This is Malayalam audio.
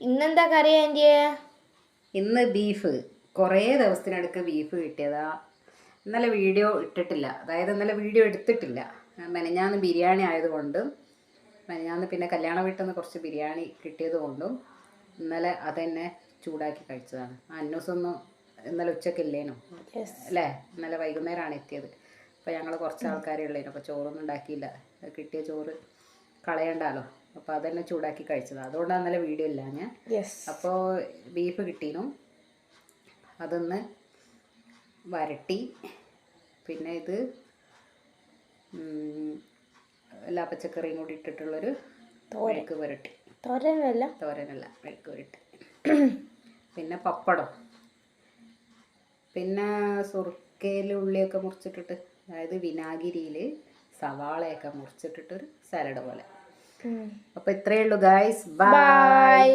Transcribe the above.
ഇന്നെന്താ കറി ആന്റിയെ? ഇന്ന് ബീഫ്. കുറേ ദിവസത്തിനടുക്ക് ബീഫ് കിട്ടിയതാ. ഇന്നലെ വീഡിയോ ഇട്ടിട്ടില്ല. അതായത് ഇന്നലെ വീഡിയോ എടുത്തിട്ടില്ല. മെനഞ്ഞാന്ന് ബിരിയാണി ആയതുകൊണ്ട് മെനഞ്ഞാന്ന് പിന്നെ കല്യാണ വീട്ടിൽ നിന്ന് കുറച്ച് ബിരിയാണി കിട്ടിയത് കൊണ്ടും ഇന്നലെ അതന്നെ ചൂടാക്കി കഴിച്ചതാണ്. അന്നൂസൊന്നും ഇന്നലെ ഉച്ചക്കില്ലേനോ? അല്ലേ? ഇന്നലെ വൈകുന്നേരമാണ് എത്തിയത്. അപ്പോൾ ഞങ്ങൾ കുറച്ച് ആൾക്കാരേ ഉള്ളേനു. അപ്പോൾ ചോറൊന്നും ഉണ്ടാക്കിയില്ല. കിട്ടിയ ചോറ് കളയണ്ടാലോ? അപ്പോൾ അതന്നെ ചൂടാക്കി കഴിച്ചത്. അതുകൊണ്ടാണ് നല്ല വീഡിയോ ഇല്ല ഞാൻ. അപ്പോൾ ബീഫ് കിട്ടീനു. അതൊന്ന് വരട്ടി. പിന്നെ ഇത് എല്ലാ പച്ചക്കറിയും കൂടി ഇട്ടിട്ടുള്ളൊരു മെഴുക്ക് പുരട്ടി. തോരനല്ല. തോരനല്ല മെഴുക്ക് പുരട്ടി. പിന്നെ പപ്പടം. പിന്നെ സുറുക്കയിൽ ഉള്ളിയൊക്കെ മുറിച്ചിട്ടിട്ട് അതായത് വിനാഗിരിയിൽ സവാളയൊക്കെ മുറിച്ചിട്ടിട്ടൊരു സാലഡ് പോലെ. അപ്പോൾ ഇത്രയേ ഉള്ളൂ ഗായ്സ് ബൈ